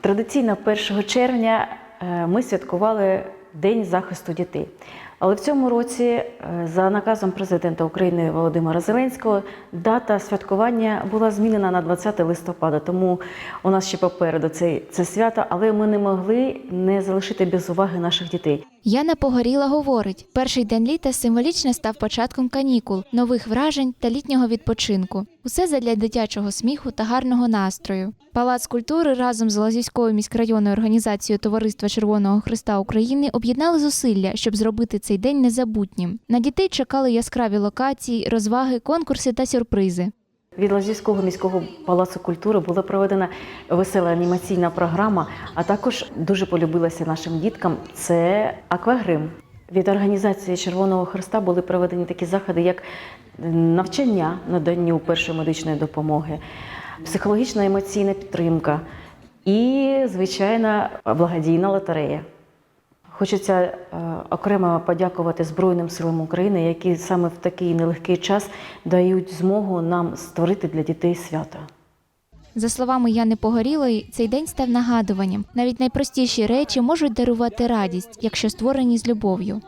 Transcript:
Традиційно 1 червня е, ми святкували День захисту дітей. Але в цьому році, е, за наказом президента України Володимира Зеленського, дата святкування була змінена на 20 листопада. Тому у нас ще попереду це, це свято, але ми не могли не залишити без уваги наших дітей. Яна Погоріла говорить: перший день літа символічно став початком канікул, нових вражень та літнього відпочинку. Усе задля дитячого сміху та гарного настрою. Палац культури разом з Лазівською міськрайонною організацією Товариства Червоного Христа України об'єднали зусилля, щоб зробити цей день незабутнім. На дітей чекали яскраві локації, розваги, конкурси та сюрпризи. Від Лазівського міського палацу культури була проведена весела анімаційна програма, а також дуже полюбилася нашим діткам це аквагрим. Від організації Червоного Христа були проведені такі заходи, як навчання наданню першої медичної допомоги, психологічна емоційна підтримка і, звичайна, благодійна лотерея. Хочеться е, окремо подякувати Збройним силам України, які саме в такий нелегкий час дають змогу нам створити для дітей свято. За словами Яни Погорілої, цей день став нагадуванням. Навіть найпростіші речі можуть дарувати радість, якщо створені з любов'ю.